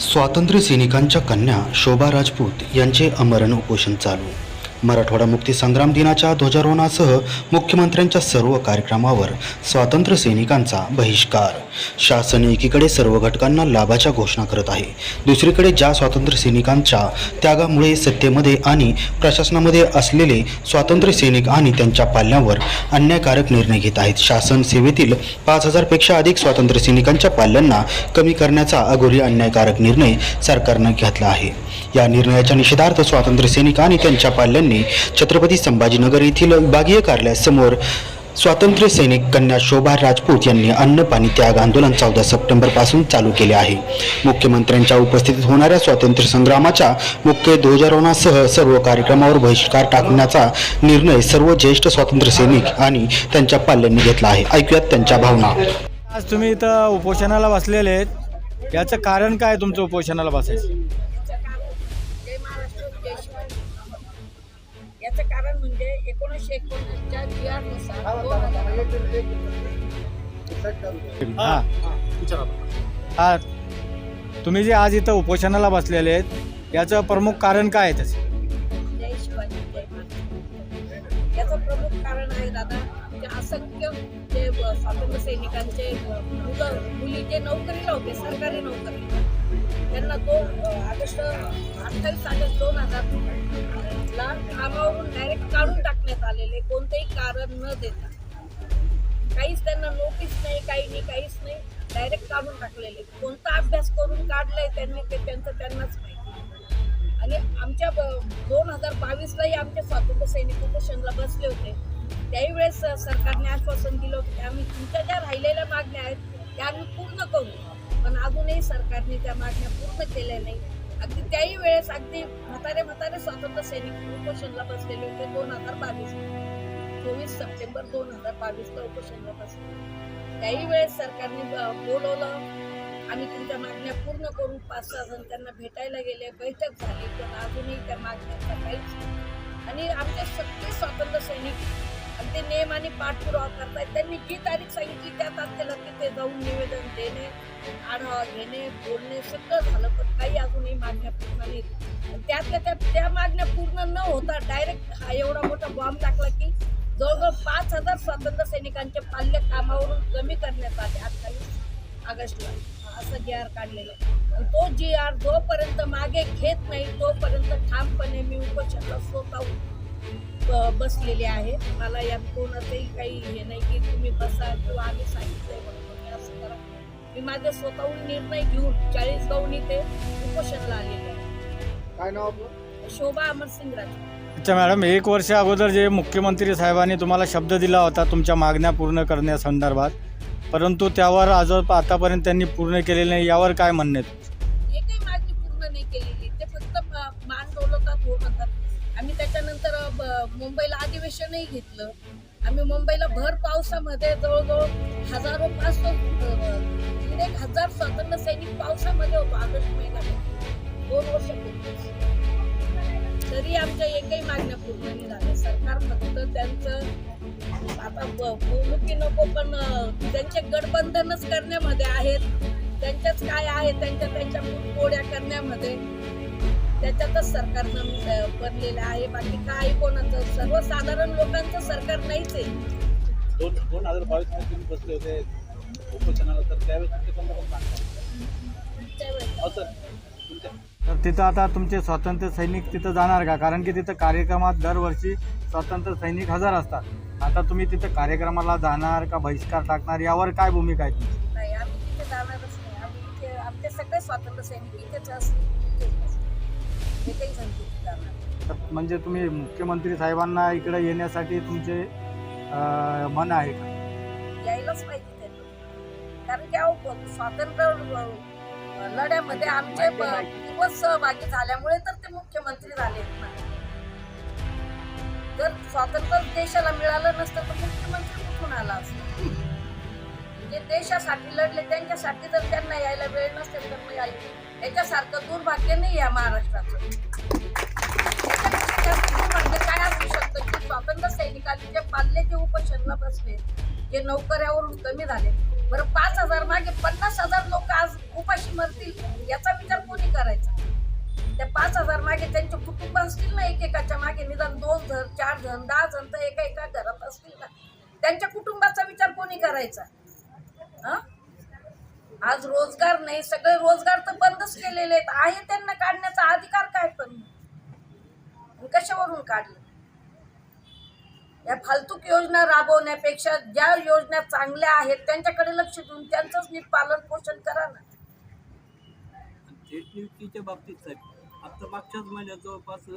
स्वातंत्र्य सैनिकांच्या कन्या शोभा राजपूत यांचे अमरण उपोषण चालू. मराठवाडा मुक्ती संग्राम दिनाच्या ध्वजारोहणासह मुख्यमंत्र्यांच्या सर्व कार्यक्रमावर स्वातंत्र्य सैनिकांचा बहिष्कार. शासन एकीकडे सर्व घटकांना लाभाच्या घोषणा करत आहे. दुसरीकडे ज्या स्वातंत्र्य सैनिकांच्या त्यागामुळे सत्तेमध्ये आणि प्रशासनामध्ये असलेले स्वातंत्र्य सैनिक आणि त्यांच्या पाल्यांवर अन्यायकारक निर्णय घेत आहेत. शासन सेवेतील पाच हजारपेक्षा अधिक स्वातंत्र्य सैनिकांच्या पाल्यांना कमी करण्याचा अघोरी अन्यायकारक निर्णय सरकारनं घेतला आहे. या निर्णयाच्या निषेधार्थ स्वातंत्र्य सैनिक आणि त्यांच्या पाल्यांनी छत्रपती संभाजीनगर येथील विभागीय कार्यालयासमोर स्वातंत्र्य सैनिक कन्या शोभा राजपूत यांनी अन्न पाणी त्याग आंदोलन चौदा सप्टेंबरपासून चालू केले आहे. मुख्यमंत्र्यांच्या उपस्थितीत होणाऱ्या स्वातंत्र्य संग्रामाच्या मुख्य ध्वजारोहणासह सर्व कार्यक्रमावर बहिष्कार टाकण्याचा निर्णय सर्व ज्येष्ठ स्वातंत्र्य सैनिक आणि त्यांच्या पाल्यांनी घेतला आहे. ऐकूयात त्यांच्या भावना. आज तुम्ही इथं उपोषणाला बसलेले आहेत. याचं कारण काय तुमचं उपोषणाला बसायचं? याचं कारण म्हणजे एकोणीसशे एकोणतीसच्या जी आरनुसार दोन हा हा. तुम्ही जे आज इथं उपोषणाला बसलेले आहेत याचं प्रमुख कारण काय आहे त्याचं? जय शिवाजी जय महाराष्ट्र याचं प्रमुख कारण आहे दादा असंख्य जे स्वातंत्र्य सैनिकांचे मुलं मुली जे नोकरीला होते सरकारी नोकरी त्यांना दोन ऑगस्ट अठ्ठावीस ऑगस्ट दोन हजार ला कामावरून डायरेक्ट काढून टाकण्यात आलेले कोणतेही कारण न देता. काहीच त्यांना नोटीस नाही काही नाही काहीच नाही. डायरेक्ट काढून टाकलेले. कोणता अभ्यास करून काढलाय त्यांनी ते त्यांचं त्यांनाच माहिती. आणि आमच्या दोन हजार बावीसलाही आमचे स्वातंत्र्य सैनिक उपोषणला बसले होते. त्याही वेळेस सरकारने आश्वासन दिलं होतं की आम्ही तुमच्या ज्या राहिलेल्या मागण्या आहेत त्या आम्ही पूर्ण करू. सरकारने त्या मागण्या पूर्ण केल्या नाही. अगदी त्याही वेळेस अगदी म्हातारे म्हातारे स्वातंत्र्य सैनिक उपोषणला बसलेले होते दोन हजार बावीस. चोवीस सप्टेंबर दोन हजार बावीसला उपोषणला बसले. त्याही वेळेस सरकारने बोलवलं. आम्ही तुमच्या मागण्या पूर्ण करून पाच सहा जण त्यांना भेटायला गेले. बैठक झाली. पण अजूनही त्या मागण्यांचा काहीच आणि आमचे सगळे स्वातंत्र्य सैनिक अगदी नेम आणि पाठपुरावा करतायत. त्यांनी जी तारीख सांगितली त्या तारखेला तिथे जाऊन निवेदन देणे आढावा घेणे बोलणे सगळं झालं. पण काही अजूनही मागण्या पूर्ण नाहीत त्यातल्या त्या त्या मागण्या पूर्ण न होता डायरेक्ट हा एवढा मोठा बॉम्ब टाकला की जवळजवळ पाच हजार स्वातंत्र्य सैनिकांचे पाल्य कामावरून कमी करण्यात आले अठ्ठावीस ऑगस्टला. असं जी आर काढलेलं आहे. आणि तो जी आर जोपर्यंत मागे घेत नाही तोपर्यंत ठामपणे मी उपोषणाला स्वतःहून बसलेले आहे. मला यात कोणाचंही काही हे नाही की तुम्ही बसा किंवा आम्ही सांगितलंय म्हणून तुम्ही असं करा. मी माझे स्वतःहून निर्णय घेऊन चाळीस गावून इथे उपोषणाला आलेले आहे. काय नाव आपलं? शोभा अमरसिंग राजे अच्छा मॅडम एक वर्ष अगोदर जे मुख्यमंत्री साहेबांनी तुम्हाला शब्द दिला होता तुमच्या मागण्या पूर्ण करण्यासंदर्भात परंतु त्यावर आज आतापर्यंत त्यांनी पूर्ण केलेले नाही यावर काय म्हणणे एकही आम्ही त्याच्यानंतर ब- मुंबईला अधिवेशनही घेतलं. आम्ही मुंबईला भर पावसामध्ये जवळजवळ हजारो पाच एक हजार स्वातंत्र्य सैनिक पावसामध्ये होतो ऑगस्ट महिन्यामध्ये दोन वर्ष तरी आमच्या एकही मागण्या पूर्ण नाही झाल्या. सरकार फक्त त्यांचं आता ब- बोलू की नको पण त्यांचे गठबंधनच करण्यामध्ये आहेत. त्यांच्याच काय आहे? त्यांच्या त्यांच्या पोड्या करण्यामध्ये. त्याच्यातच सरकारनं बनलेलं आहे. बाकी काय कोणाचं सर्वसाधारण लोकांचं सरकार नाहीच आहे. दोन दोन हजार बावीसमध्ये तुम्ही बसले होते उपोषणाला तर त्यावेळेस तुमचे पंतप्रधान सांगतात? त्यावेळेस. हो तुमच्या तर तिथं आता तुमचे स्वातंत्र्य सैनिक तिथं जाणार का? कारण की तिथं कार्यक्रमात दरवर्षी स्वातंत्र्य सैनिक हजर असतात. आता तुम्ही तिथं कार्यक्रमाला जाणार का बहिष्कार टाकणार? यावर काय भूमिका आहे तुमची? नाही आम्ही तिथे जाणारच नाही. आम्ही इथे आमचे सगळे स्वातंत्र्य सैनिक इथेच असतील. एकही म्हणजे तुम्ही मुख्यमंत्री साहेबांना इकडे येण्यासाठी तुमचे अं, मन आहे का? यायलाच पाहिजे त्यांनी. कारण की अहो स्वातंत्र्य अ, लढ्यामध्ये आमचे ब- पूर्वज सहभागी झाल्यामुळे तर ते मुख्यमंत्री झाले आहेत ना. जर स्वातंत्र्य देशाला मिळालं नसतं तर मुख्यमंत्री कुठून आला असतं? देशासाठी लढले त्यांच्यासाठी जर त्यांना यायला वेळ नसेल तर मी आई- याच्यासारखं दुर्भाग्य नाही या महाराष्ट्राचं. दुर्भाग्य काय असू शकतं? की स्वातंत्र्य सैनिकांनी जे पाल्ले जे उपोषणला बसले जे नोकऱ्यावरून कमी झाले. बरं पाच हजार मागे पन्नास हजार लोक आज उपाशी मरतील याचा विचार कोणी करायचा? त्या पाच हजार मागे त्यांचे कुटुंब असतील ना एकेकाच्या मागे निदान दोन जण चार जण दहा जण तर एका एका घरात असतील ना? त्यांच्या कुटुंबाचा विचार कोणी करायचा? आज रोजगार नाही सगळे रोजगार तर बंदच केलेले आहेत. आहे त्यांना काढण्याचा अधिकार काय पण? कशावरून काढले? या फालतूक योजना राबवण्यापेक्षा ज्या योजना चांगल्या आहेत त्यांच्याकडे लक्ष देऊन त्यांचंच नीट पालन पोषण करा ना. थेट नियुक्तीच्या बाबतीत साहेब आता मागच्याच महिन्यात जवळपास